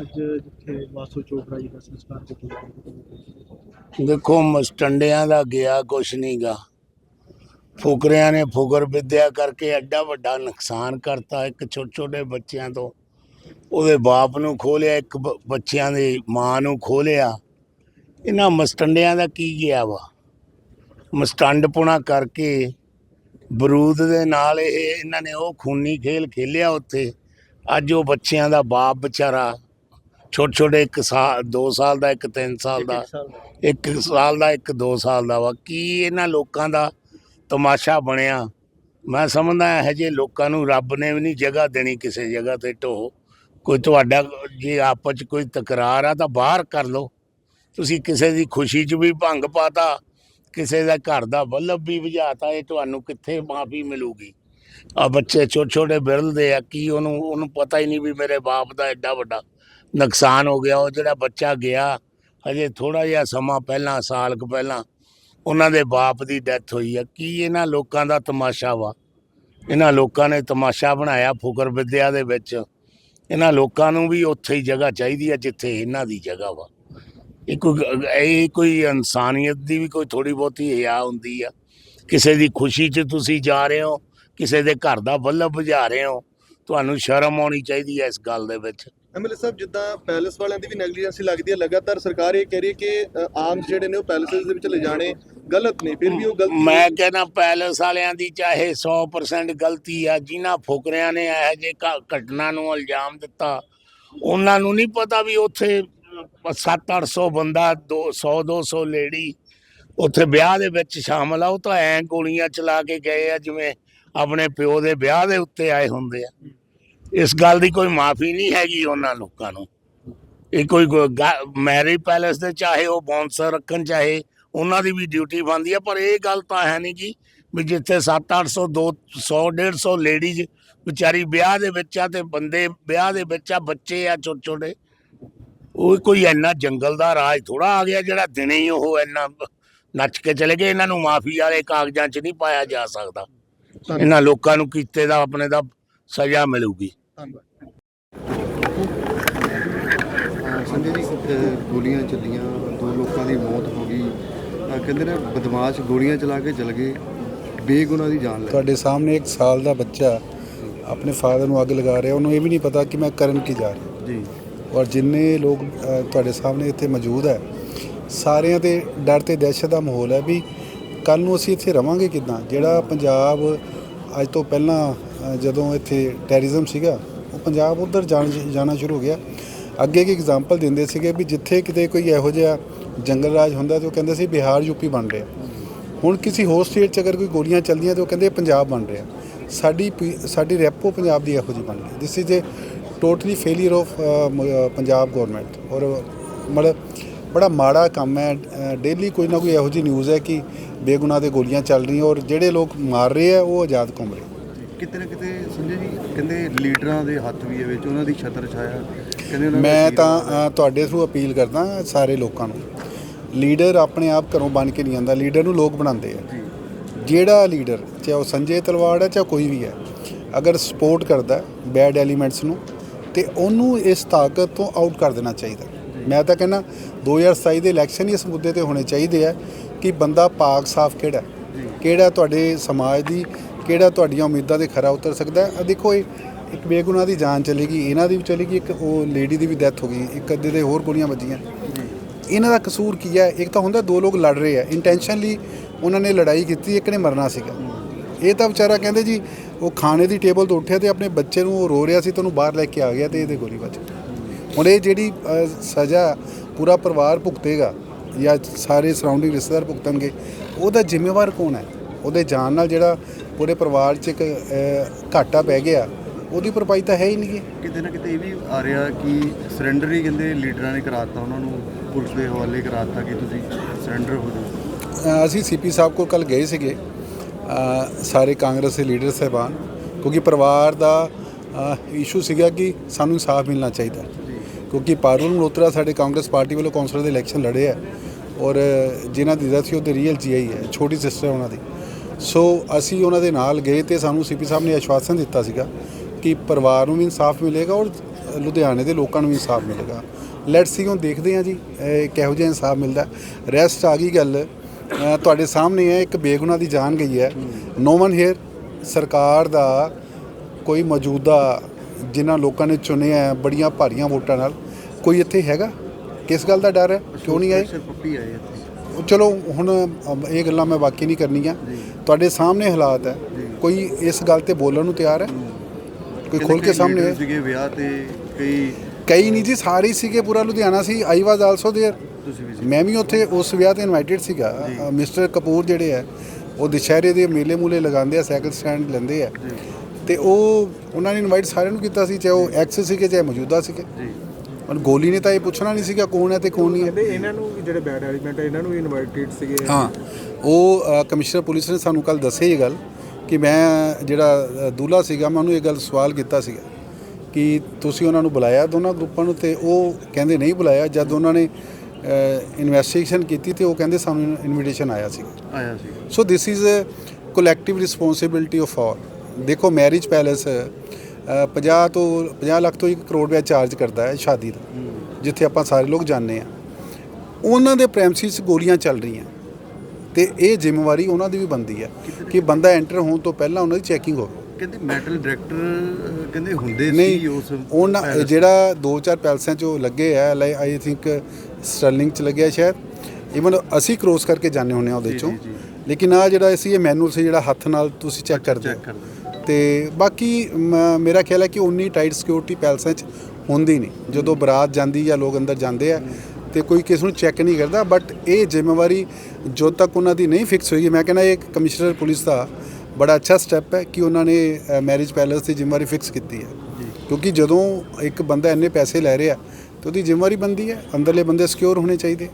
ਅੱਜ ਜਿੱਥੇ ਵਾਸੂ ਚੋਪੜਾ ਜੀ ਦਾ ਸੰਸਕਾਰ ਕੀਤਾ ਗਿਆ। ਦੇਖੋ ਮਸਟੰਡਿਆਂ ਦਾ ਗਿਆ ਕੁਛ ਨਹੀਂਗਾ ਫੁਕਰਿਆਂ ਨੇ ਫੁਕਰ ਵਿਦਿਆ ਕਰਕੇ ਐਡਾ ਵੱਡਾ ਨੁਕਸਾਨ ਕਰਤਾ ਇੱਕ ਛੋਟੇ ਛੋਟੇ ਬੱਚਿਆਂ ਤੋਂ। ਉਹਦੇ ਬਾਪ ਨੂੰ ਖੋਲਿਆ, ਇੱਕ ਬੱਚਿਆਂ ਦੀ ਮਾਂ ਨੂੰ ਖੋਲਿਆ। ਇਹਨਾਂ ਮਸਟੰਡਿਆਂ ਦਾ ਕੀ ਗਿਆ ਵਾ? ਮਸਟੰਡਪੁਣਾ ਕਰਕੇ ਬਰੂਦ ਦੇ ਨਾਲ ਇਹ ਇਹਨਾਂ ਨੇ ਉਹ ਖੂਨੀ ਖੇਲ ਖੇਲਿਆ ਉੱਥੇ। ਅੱਜ ਉਹ ਬੱਚਿਆਂ ਦਾ ਬਾਪ ਵਿਚਾਰਾ ਛੋਟੇ ਛੋਟੇ ਇੱਕ ਸਾਲ 2 ਸਾਲ ਦਾ ਇੱਕ 3 ਸਾਲ ਦਾ ਇੱਕ ਸਾਲ ਦਾ। ਇੱਕ ਦਾ ਇੱਕ 2 ਸਾਲ ਦਾ ਵਾ। ਕੀ ਇਹਨਾਂ ਲੋਕਾਂ ਦਾ ਤਮਾਸ਼ਾ ਬਣਿਆ? ਮੈਂ ਸਮਝਦਾ ਇਹ ਜੇ ਲੋਕਾਂ ਨੂੰ ਰੱਬ ਨੇ ਵੀ ਨਹੀਂ ਜਗ੍ਹਾ ਦੇਣੀ ਕਿਸੇ ਜਗ੍ਹਾ ਤੇ ਢੋ ਕੋਈ ਤੁਹਾਡਾ ਜੇ ਆਪਸ 'ਚ ਕੋਈ ਤਕਰਾਰ ਆ ਤਾਂ ਬਾਹਰ ਕਰ ਲਓ। ਤੁਸੀਂ ਕਿਸੇ ਦੀ ਖੁਸ਼ੀ 'ਚ ਵੀ ਭੰਗ ਪਾਤਾ ਕਿਸੇ ਦਾ ਘਰ ਦਾ ਬੱਲਬ ਵੀ ਬੁਝਾਤਾ ਇਹ ਤੁਹਾਨੂੰ ਕਿੱਥੇ ਮਾਫੀ ਮਿਲੂਗੀ? ਆ ਬੱਚੇ ਛੋਟੇ ਛੋਟੇ ਬਿਰਲਦੇ ਆ ਕੀ ਉਹਨੂੰ ਉਹਨੂੰ ਪਤਾ ਹੀ ਨਹੀਂ ਵੀ ਮੇਰੇ ਬਾਪ ਦਾ ਐਡਾ ਵੱਡਾ ਨੁਕਸਾਨ ਹੋ ਗਿਆ, ਉਹ ਜਿਹੜਾ ਬੱਚਾ ਗਿਆ, ਹਜੇ ਥੋੜਾ ਜਿਹਾ ਸਮਾਂ ਪਹਿਲਾਂ, ਸਾਲ ਕੁ ਪਹਿਲਾਂ, ਉਹਨਾਂ ਦੇ ਬਾਪ ਦੀ ਡੈਥ ਹੋਈ ਆ। ਕੀ ਇਹਨਾਂ ਲੋਕਾਂ ਦਾ ਤਮਾਸ਼ਾ ਵਾ? ਇਹਨਾਂ ਲੋਕਾਂ ਨੇ ਤਮਾਸ਼ਾ ਬਣਾਇਆ ਫੁਕਰ ਵਿਦਿਆ ਦੇ ਵਿੱਚ। ਇਹਨਾਂ ਲੋਕਾਂ ਨੂੰ ਵੀ ਉੱਥੇ ਹੀ ਜਗ੍ਹਾ ਚਾਹੀਦੀ ਆ, ਜਿੱਥੇ ਇਹਨਾਂ ਦੀ ਜਗ੍ਹਾ ਵਾ। ਇਹ ਕੋਈ ਇਹ ਕੋਈ ਇਨਸਾਨੀਅਤ ਦੀ ਵੀ ਕੋਈ ਥੋੜੀ ਬਹੁਤੀ ਹਿਆ ਹੁੰਦੀ ਆ। ਕਿਸੇ ਦੀ ਖੁਸ਼ੀ 'ਚ ਤੁਸੀਂ ਜਾ ਰਹੇ ਹੋ, ਕਿਸੇ ਦੇ ਘਰ ਦਾ ਬੱਲਬ ਬੁਝਾ ਰਹੇ ਹੋ, ਤੁਹਾਨੂੰ ਸ਼ਰਮ ਆਉਣੀ ਚਾਹੀਦੀ ਹੈ ਇਸ ਗੱਲ ਦੇ ਵਿੱਚ। ਐਮਐਲਏ ਸਾਹਿਬ ਜਿੱਦਾਂ ਪੈਲੇਸ ਵਾਲਿਆਂ ਦੀ ਵੀ ਨੈਗਲੀਜੈਂਸੀ ਲੱਗਦੀ ਹੈ ਲਗਾਤਾਰ ਸਰਕਾਰ ਇਹ ਕਹਿ ਰਹੀ ਹੈ ਕਿ ਆਰਮਸ ਜਿਹੜੇ ਨੇ ਉਹ ਪੈਲੇਸਸ ਦੇ ਵਿੱਚ ਲਿਜਾਣੇ ਗਲਤ ਨੇ ਫਿਰ ਵੀ ਉਹ ਗਲਤ ਮੈਂ ਕਹਿੰਦਾ ਪੈਲਸ ਵਾਲਿਆਂ ਦੀ ਚਾਹੇ 100% ਗਲਤੀ ਆ ਜਿਨ੍ਹਾਂ ਫੁਕਰਿਆਂ ਨੇ ਇਹੋ ਘ- ਘਟਨਾ ਨੂੰ ਇਲਜ਼ਾਮ ਦਿੱਤਾ ਉਹਨਾਂ ਨੂੰ ਨਹੀਂ ਪਤਾ ਵੀ ਉੱਥੇ 7-800 ਬੰਦਾ 100 200 ਲੇਡੀ ਉੱਥੇ ਵਿਆਹ ਦੇ ਵਿੱਚ ਸ਼ਾਮਲ ਆ ਉਹ ਤਾਂ ਐਂ ਗੋਲੀਆਂ ਚਲਾ ਕੇ ਗਏ ਆ ਜਿਵੇਂ ਆਪਣੇ ਪਿਓ ਦੇ ਵਿਆਹ ਦੇ ਉੱਤੇ ਆਏ ਹੁੰਦੇ ਆ। ਇਸ ਗੱਲ ਦੀ ਕੋਈ ਮਾਫੀ ਨਹੀਂ ਹੈਗੀ ਉਹਨਾਂ ਲੋਕਾਂ ਨੂੰ। ਇਹ ਕੋਈ ਮੈਰਿਜ ਪੈਲੇਸ ਦੇ ਚਾਹੇ ਉਹ ਬੌਂਸਰ ਰੱਖਣ ਚਾਹੇ ਉਹਨਾਂ ਦੀ ਵੀ ਡਿਊਟੀ ਬਣਦੀ ਆ ਪਰ ਇਹ ਗੱਲ ਤਾਂ ਹੈ ਨਹੀਂ ਜੀ ਵੀ ਜਿੱਥੇ 7-800 200 150 ਲੇਡੀਜ਼ ਵਿਚਾਰੀ ਵਿਆਹ ਦੇ ਵਿੱਚ ਆ ਤੇ ਬੰਦੇ ਵਿਆਹ ਦੇ ਵਿੱਚ ਆ ਬੱਚੇ ਆ ਛੋਟੇ ਛੋਟੇ ਉਹ ਕੋਈ ਇੰਨਾ ਜੰਗਲ ਦਾ ਰਾਜ ਥੋੜਾ ਆ ਗਿਆ ਜਿਹੜਾ ਦਿਨੇ ਹੀ ਉਹ ਇੰਨਾ ਨੱਚ ਕੇ ਚਲੇ ਗਏ। ਇਹਨਾਂ ਨੂੰ ਮਾਫੀ ਵਾਲੇ ਕਾਗਜ਼ਾਂ 'ਚ ਨਹੀਂ ਪਾਇਆ ਜਾ ਸਕਦਾ। ਇਹਨਾਂ ਲੋਕਾਂ ਨੂੰ ਕੀਤੇ ਦਾ ਆਪਣੇ ਦਾ ਸਜ਼ਾ ਮਿਲੂਗੀ। ਧੰਨਵਾਦ। ਸੰਜੇ ਜੀ ਅ, ਗੋਲੀਆਂ ਚੱਲੀਆਂ ਦੋ ਲੋਕਾਂ ਦੀ ਮੌਤ ਹੋ ਗਈ। ਅ, ਕਹਿੰਦੇ ਨੇ ਬਦਮਾਸ਼ ਗੋਲੀਆਂ ਚਲਾ ਕੇ ਚਲ ਗਏ ਬੇਗੁਨਾਹ ਦੀ ਜਾਨ ਲੈ ਤੁਹਾਡੇ ਸਾਹਮਣੇ ਇੱਕ ਸਾਲ ਦਾ ਬੱਚਾ ਆਪਣੇ ਫਾਦਰ ਨੂੰ ਅੱਗ ਲਗਾ ਰਿਹਾ ਉਹਨੂੰ ਇਹ ਵੀ ਨਹੀਂ ਪਤਾ ਕਿ ਮੈਂ ਕਰਨ ਕੀ ਜਾ ਰਿਹਾ। ਜੀ। ਔਰ ਜਿੰਨੇ ਲੋਕ ਅ, ਤੁਹਾਡੇ ਸਾਹਮਣੇ ਇੱਥੇ ਮੌਜੂਦ ਹੈ ਸਾਰਿਆਂ ਤੇ ਡਰ ਤੇ ਦਹਿਸ਼ਤ ਦਾ ਮਾਹੌਲ ਹੈ ਵੀ ਕੱਲ ਨੂੰ ਅਸੀਂ ਇੱਥੇ ਰਵਾਂਗੇ ਕਿੱਦਾਂ? ਜਿਹੜਾ ਪੰਜਾਬ ਅੱਜ ਤੋਂ ਪਹਿਲਾਂ ਜਦੋਂ ਇੱਥੇ ਟੈਰਰਿਜ਼ਮ ਸੀਗਾ, ਉਹ ਪੰਜਾਬ ਉਧਰ ਜਾਣ ਜਾਣਾ ਸ਼ੁਰੂ ਹੋ ਗਿਆ। ਅੱਗੇ ਇੱਕ ਐਗਜ਼ਾਮਪਲ ਦਿੰਦੇ ਸੀਗੇ ਵੀ ਜਿੱਥੇ ਕਿਤੇ ਕੋਈ ਇਹੋ ਜਿਹਾ ਜੰਗਲ ਰਾਜ ਹੁੰਦਾ ਤੇ ਉਹ ਕਹਿੰਦੇ ਸੀ ਬਿਹਾਰ ਯੂਪੀ ਬਣ ਰਿਹਾ। ਹੁਣ ਕਿਸੇ ਹੋਰ ਸਟੇਟ 'ਚ ਅਗਰ ਕੋਈ ਗੋਲੀਆਂ ਚੱਲਦੀਆਂ ਤੇ ਉਹ ਕਹਿੰਦੇ ਪੰਜਾਬ ਬਣ ਰਿਹਾ। ਸਾਡੀ ਪ- ਸਾਡੀ ਰੈਪੋ ਪੰਜਾਬ ਦੀ ਇਹੋ ਜਿਹੀ ਬਣ ਰਹੀ। This is a totally failure of Punjab government ਔਰ ਮਤਲਬ ਬੜਾ ਮਾੜਾ ਕੰਮ ਹੈ। ਡੇਲੀ ਕੋਈ ਨਾ ਕੋਈ ਇਹੋ ਜਿਹੀ ਨਿਊਜ਼ ਹੈ ਕਿ ਬੇਗੁਨਾਹ ਦੇ ਗੋਲੀਆਂ ਚੱਲ ਰਹੀਆਂ ਔਰ ਜਿਹੜੇ ਲੋਕ ਮਾਰ ਰਹੇ ਆ, ਉਹ ਆਜ਼ਾਦ ਘੁੰਮ ਰਹੇ। ਕਿਤੇ ਨਾ ਕਿਤੇ ਸੰਜੇ ਜੀ ਕਹਿੰਦੇ ਲੀਡਰਾਂ ਦੇ ਹੱਥ ਵੀ ਹੈ ਵਿੱਚ ਉਹਨਾਂ ਦੀ ਛਤਰ ਛਾਇਆ। ਕਹਿੰਦੇ ਉਹਨਾਂ ਮੈਂ ਤਾਂ ਤੁਹਾਡੇ ਥਰੂ ਅਪੀਲ ਕਰਦਾ ਸਾਰੇ ਲੋਕਾਂ ਨੂੰ। ਲੀਡਰ ਆਪਣੇ ਆਪ ਘਰੋਂ ਬਣ ਕੇ ਨਹੀਂ ਆਉਂਦਾ ਲੀਡਰ ਨੂੰ ਲੋਕ ਬਣਾਉਂਦੇ ਆ। ਜਿਹੜਾ ਲੀਡਰ ਚਾਹੇ ਉਹ ਸੰਜੇ ਤਲਵਾੜ ਹੈ ਚਾਹੇ ਕੋਈ ਵੀ ਹੈ ਅਗਰ ਸਪੋਰਟ ਕਰਦਾ ਬੈਡ ਐਲੀਮੈਂਟਸ ਨੂੰ ਤੇ ਉਹਨੂੰ ਇਸ ਤਾਕਤ ਤੋਂ ਆਊਟ ਕਰ ਦੇਣਾ ਚਾਹੀਦਾ। ਮੈਂ ਤਾਂ ਕਹਿੰਦਾ 2027 ਦੇ ਇਲੈਕਸ਼ਨ ਇਸ ਮੁੱਦੇ ਤੇ ਹੋਣੇ ਚਾਹੀਦੇ ਆ ਕਿ ਬੰਦਾ ਪਾਕ ਸਾਫ਼ ਕਿਹੜਾ? ਕਿਹੜਾ ਤੁਹਾਡੇ ਸਮਾਜ ਦੀ ਕਿਹੜਾ ਤੁਹਾਡੀਆਂ ਉਮੀਦਾਂ ਤੇ ਖਰਾ ਉਤਰ ਸਕਦਾ ਹੈ? ਦੇਖੋ, ਇਹ ਇੱਕ ਬੇਗੁਨਾਹ ਦੀ ਜਾਨ ਚਲੇਗੀ, ਇਹਨਾਂ ਦੀ ਵੀ ਚਲੇਗੀ, ਇੱਕ ਉਹ ਲੇਡੀ ਦੀ ਵੀ ਡੈਥ ਹੋ ਗਈ, ਇੱਕ ਅੱਧੇ ਦੇ ਹੋਰ ਗੋਲੀਆਂ ਵੱਜੀਆਂ। ਇਹਨਾਂ ਦਾ ਕਸੂਰ ਕੀ ਹੈ? ਇੱਕ ਤਾਂ ਹੁੰਦਾ, ਦੋ ਲੋਕ ਲੜ ਰਹੇ ਆ। ਇੰਟੈਂਸ਼ਨਲੀ ਉਹਨਾਂ ਨੇ ਲੜਾਈ ਕੀਤੀ, ਇੱਕ ਨੇ ਮਰਨਾ ਸੀਗਾ। ਇਹ ਤਾਂ ਵਿਚਾਰਾ ਕਹਿੰਦੇ ਜੀ, ਉਹ ਖਾਣੇ ਦੀ ਟੇਬਲ ਤੋਂ ਉੱਠਿਆ ਤੇ ਆਪਣੇ ਬੱਚੇ ਨੂੰ ਉਹ ਰੋ ਰਿਹਾ ਸੀ ਤੇ ਉਹਨੂੰ ਬਾਹਰ ਲੈ ਕੇ ਆ ਗਿਆ ਤੇ ਇਹਦੇ ਗੋਲੀ ਵੱਜ ਹੁਣ ਇਹ ਜਿਹੜੀ ਸਜ਼ਾ ਪੂਰਾ ਪਰਿਵਾਰ ਭੁਗਤੇਗਾ ਜਾਂ ਸਾਰੇ ਸਰਾਊਂਡਿੰਗ ਰਿਸ਼ਤੇਦਾਰ ਭੁਗਤਣਗੇ, ਉਹਦਾ ਜ਼ਿੰਮੇਵਾਰ ਕੌਣ ਹੈ? ਉਹਦੇ ਜਾਨ ਨਾਲ ਜਿਹੜਾ ਪੂਰੇ ਪਰਿਵਾਰ 'ਚ ਇੱਕ ਘਾਟਾ ਪੈ ਗਿਆ। ਉਹਦੀ ਭਰਪਾਈ ਤਾਂ ਹੈ ਹੀ ਨਹੀਂ ਕਿਤੇ ਨਾ ਕਿਤੇ ਇਹ ਵੀ ਆ ਰਿਹਾ ਕਿ ਸਰੈਂਡਰ ਹੀ ਕਹਿੰਦੇ ਲੀਡਰਾਂ ਨੇ ਕਰਾਤਾ ਉਹਨਾਂ ਨੂੰ ਪੁਲਿਸ ਦੇ ਹਵਾਲੇ ਕਰਾਤਾ ਕਿ ਤੁਸੀਂ ਸਰੈਂਡਰ ਹੋ ਜਾਓ। ਅਸੀਂ ਸੀਪੀ ਸਾਹਿਬ ਕੋਲ ਕੱਲ ਗਏ ਸੀਗੇ। ਸਾਰੇ ਕਾਂਗਰਸ ਦੇ ਲੀਡਰ ਸਾਹਿਬਾਨ ਕਿਉਂਕਿ ਪਰਿਵਾਰ ਦਾ ਇਸ਼ੂ ਸੀਗਾ ਕਿ ਸਾਨੂੰ ਇਨਸਾਫ ਮਿਲਣਾ ਚਾਹੀਦਾ। ਕਿਉਂਕਿ ਪਾਰੂਲ ਮਲਹੋਤਰਾ ਸਾਡੇ ਕਾਂਗਰਸ ਪਾਰਟੀ ਵੱਲੋਂ ਕੌਂਸਲਰ ਦੇ ਇਲੈਕਸ਼ਨ ਲੜੇ ਆ। ਔਰ ਜਿਨ੍ਹਾਂ ਦੀ ਡੈਥ ਸੀ ਉਹਦੇ ਰੀਅਲ ਜੀਆਈ ਹੈ ਛੋਟੀ ਸਿਸਟਰ ਉਹਨਾਂ ਦੀ। ਸੋ ਅਸੀਂ ਉਹਨਾਂ ਦੇ ਨਾਲ ਗਏ ਤੇ ਸਾਨੂੰ ਸੀਪੀ ਸਾਹਿਬ ਨੇ ਆਸ਼ਵਾਸਨ ਦਿੱਤਾ ਸੀਗਾ ਕਿ ਪਰਿਵਾਰ ਨੂੰ ਵੀ ਇਨਸਾਫ ਮਿਲੇਗਾ ਔਰ ਲੁਧਿਆਣੇ ਦੇ ਲੋਕਾਂ ਨੂੰ ਵੀ ਇਨਸਾਫ ਮਿਲੇਗਾ। ਲੈਟਸ ਸੀ ਹੁਣ ਦੇਖਦੇ ਹਾਂ ਜੀ ਕਿਹੋ ਜਿਹਾ ਇਨਸਾਫ ਮਿਲਦਾ। ਰੈਸਟ ਆ ਗਈ ਗੱਲ। ਤੁਹਾਡੇ ਸਾਹਮਣੇ ਹੈ, ਇੱਕ ਬੇਗੁਨਾਹ ਦੀ ਜਾਨ ਗਈ ਹੈ। ਨੋ ਵਨ ਹੇਅਰ ਸਰਕਾਰ ਦਾ ਕੋਈ ਮੌਜੂਦਾ ਜਿਨ੍ਹਾਂ ਲੋਕਾਂ ਨੇ ਚੁਣਿਆ ਬੜੀਆਂ ਭਾਰੀਆਂ ਵੋਟਾਂ ਨਾਲ, ਕੋਈ ਇੱਥੇ ਹੈਗਾ? ਕਿਸ ਗੱਲ ਦਾ ਡਰ ਹੈ? ਕਿਉਂ ਨਹੀਂ ਆਏ? ਪ੍ਰੈਸ਼ਰ ਪੱਪੀ ਆਏ ਇੱਥੇ ਉਹ ਚਲੋ ਹੁਣ ਅਮ, ਇਹ ਗੱਲਾਂ ਮੈਂ ਬਾਕੀ ਨਹੀਂ ਕਰਨੀਆਂ ਤੁਹਾਡੇ ਸਾਹਮਣੇ ਹਾਲਾਤ ਹੈ ਕੋਈ ਇਸ ਗੱਲ ਤੇ ਬੋਲਣ ਨੂੰ ਤਿਆਰ ਹੈ ਕੋਈ ਖੋਲ ਕੇ ਸਾਹਮਣੇ leader ਹੈ ਸੀਗੇ ਵਿਆਹ ਤੇ ਕਈ ਕਈ ਨਹੀਂ ਜੀ ਸਾਰੇ ਹੀ ਸੀਗੇ ਪੂਰਾ ਲੁਧਿਆਣਾ ਸੀ ਆਈ ਵਾਸ ਆਲਸੋ देयर ਤੁਸੀਂ ਵੀ ਸੀ ਮੈਂ ਵੀ ਉੱਥੇ ਉਸ ਵਿਆਹ ਤੇ ਇਨਵਾਈਟਡ ਸੀਗਾ ਅ, ਮਿਸਟਰ ਕਪੂਰ ਜਿਹੜੇ ਆ ਉਹ ਦੁਸ਼ਹਿਰੇ ਦੇ ਮੇਲੇ ਮੂਲੇ ਲਗਾਉਂਦੇ ਆ ਸਾਈਕਲ ਸਟੈਂਡ ਲੈਂਦੇ ਆ ਤੇ ਉਹ ਉਹਨਾਂ ਨੇ ਇਨਵਾਈਟ ਸਾਰਿਆਂ ਨੂੰ ਕੀਤਾ ਸੀ ਚਾਹੇ ਉਹ ਐਕਸ ਸੀਗੇ ਚਾਹੇ ਮੌਜੂਦਾ ਸੀਗੇ ਜੀ ਹੁਣ ਗੋਲੀ ਨੇ ਤਾਂ ਇਹ ਪੁੱਛਣਾ ਨਹੀਂ ਸੀਗਾ ਕੌਣ ਹੈ ਤੇ ਕੌਣ ਨਹੀਂ ਹੈ। ਕਹਿੰਦੇ ਇਹਨਾਂ ਨੂੰ ਵੀ ਜਿਹੜੇ ਬੈਡ ਐਲੀਮੈਂਟ ਹੈ ਇਹਨਾਂ ਨੂੰ ਵੀ ਇਨਵਾਈਟਡ ਸੀਗੇ। ਹਾਂ ਉਹ ਅ, ਕਮਿਸ਼ਨਰ ਪੁਲਿਸ ਨੇ ਸਾਨੂੰ ਕੱਲ ਦੱਸਿਆ ਇਹ ਗੱਲ ਕਿ ਮੈਂ ਜਿਹੜਾ ਅ, ਦੂਲਾ ਸੀਗਾ ਮੈਂ ਉਹਨੂੰ ਇਹ ਗੱਲ ਸਵਾਲ ਕੀਤਾ ਸੀਗਾ ਕਿ ਤੁਸੀਂ ਉਹਨਾਂ ਨੂੰ ਬੁਲਾਇਆ ਦੋਨਾਂ ਗਰੁੱਪਾਂ ਨੂੰ ਤੇ ਉਹ ਕਹਿੰਦੇ ਨਹੀਂ ਬੁਲਾਇਆ। ਜਦ ਉਹਨਾਂ ਨੇ ਇਨਵੈਸਟੀਗੇਸ਼ਨ ਕੀਤੀ ਤੇ ਉਹ ਕਹਿੰਦੇ ਸਾਨੂੰ ਇਨਵੀਟੇਸ਼ਨ ਆਇਆ ਸੀ ਆਇਆ ਸੀ। So this is a collective responsibility of all ਦੇਖੋ ਮੈਰਿਜ ਪੈਲੇਸ 50 ਤੋਂ 50 ਲੱਖ ਤੋਂ 1 ਕਰੋੜ ਰੁਪਏ ਚਾਰਜ ਕਰਦਾ ਹੈ ਸ਼ਾਦੀ ਦਾ ਜਿੱਥੇ ਆਪਾਂ ਸਾਰੇ ਲੋਕ ਜਾਂਦੇ ਆ ਉਹਨਾਂ ਦੇ ਪ੍ਰੈਮਸਿਸ ਗੋਲੀਆਂ ਚੱਲ ਰਹੀਆਂ। ਤੇ ਇਹ ਜ਼ਿੰਮੇਵਾਰੀ ਉਹਨਾਂ ਦੀ ਵੀ ਬਣਦੀ ਹੈ ਕਿ ਬੰਦਾ ਐਂਟਰ ਹੋਣ ਤੋਂ ਪਹਿਲਾਂ ਉਹਨਾਂ ਦੀ ਚੈਕਿੰਗ ਹੋਵੇ। ਕਹਿੰਦੇ ਮੈਟਲ ਡਾਇਰੈਕਟਰ ਕਹਿੰਦੇ ਹੁੰਦੇ ਸੀ ਉਸ ਉਹਨਾਂ ਜਿਹੜਾ ਦੋ ਚਾਰ ਪੈਲਸਾਂ 'ਚ ਉਹ ਲੱਗੇ ਆ ਲਾਈਕ ਆਈ ਥਿੰਕ ਸਟਰਲਿੰਗ 'ਚ ਲੱਗਿਆ ਸ਼ਾਇਦ। ਇਵਨ ਅਸੀਂ ਕ੍ਰੋਸ ਕਰਕੇ ਜਾਂਦੇ ਹੁੰਦੇ ਆ ਉਹਦੇ ਚੋਂ। ਲੇਕਿਨ ਆ ਜਿਹੜਾ ਸੀ ਇਹ ਮੈਨੂਅਲ ਸੀ ਜਿਹੜਾ ਹੱਥ ਨਾਲ ਤੁਸੀਂ ਚੈੱਕ ਕਰਦੇ ਹੋ। ਤੇ ਬਾਕੀ ਮੇਰਾ ਖਿਆਲ ਹੈ ਕਿ ਉਨੀ ਟਾਈਟ ਸਿਕਿਉਰਿਟੀ ਪੈਲਸਾਂ 'ਚ ਹੁੰਦੀ ਨਹੀਂ। ਜਦੋਂ ਬਰਾਤ ਜਾਂਦੀ ਜਾਂ ਲੋਕ ਅੰਦਰ ਜਾਂਦੇ ਆ ਤੇ ਕੋਈ ਕਿਸ ਨੂੰ ਚੈੱਕ ਨਹੀਂ ਕਰਦਾ ਬਟ ਇਹ ਜ਼ਿੰਮੇਵਾਰੀ ਜਦੋਂ ਤੱਕ ਉਹਨਾਂ ਦੀ ਨਹੀਂ ਫਿਕਸ ਹੋਈ ਮੈਂ ਕਹਿੰਦਾ ਇਹ ਕਮਿਸ਼ਨਰ ਪੁਲਿਸ ਦਾ ਬੜਾ ਅੱਛਾ ਸਟੈਪ ਹੈ ਕਿ ਉਹਨਾਂ ਨੇ ਮੈਰਿਜ ਪੈਲੇਸ ਦੀ ਜ਼ਿੰਮੇਵਾਰੀ ਫਿਕਸ ਕੀਤੀ ਹੈ। ਕਿਉਂਕਿ ਜਦੋਂ ਇੱਕ ਬੰਦਾ ਇੰਨੇ ਪੈਸੇ ਲੈ ਰਿਹਾ ਤੇ ਉਹਦੀ ਜ਼ਿੰਮੇਵਾਰੀ ਬੰਦੀ ਹੈ ਅੰਦਰਲੇ ਬੰਦੇ ਸਿਕਿਉਰ ਹੋਣੇ ਚਾਹੀਦੇ।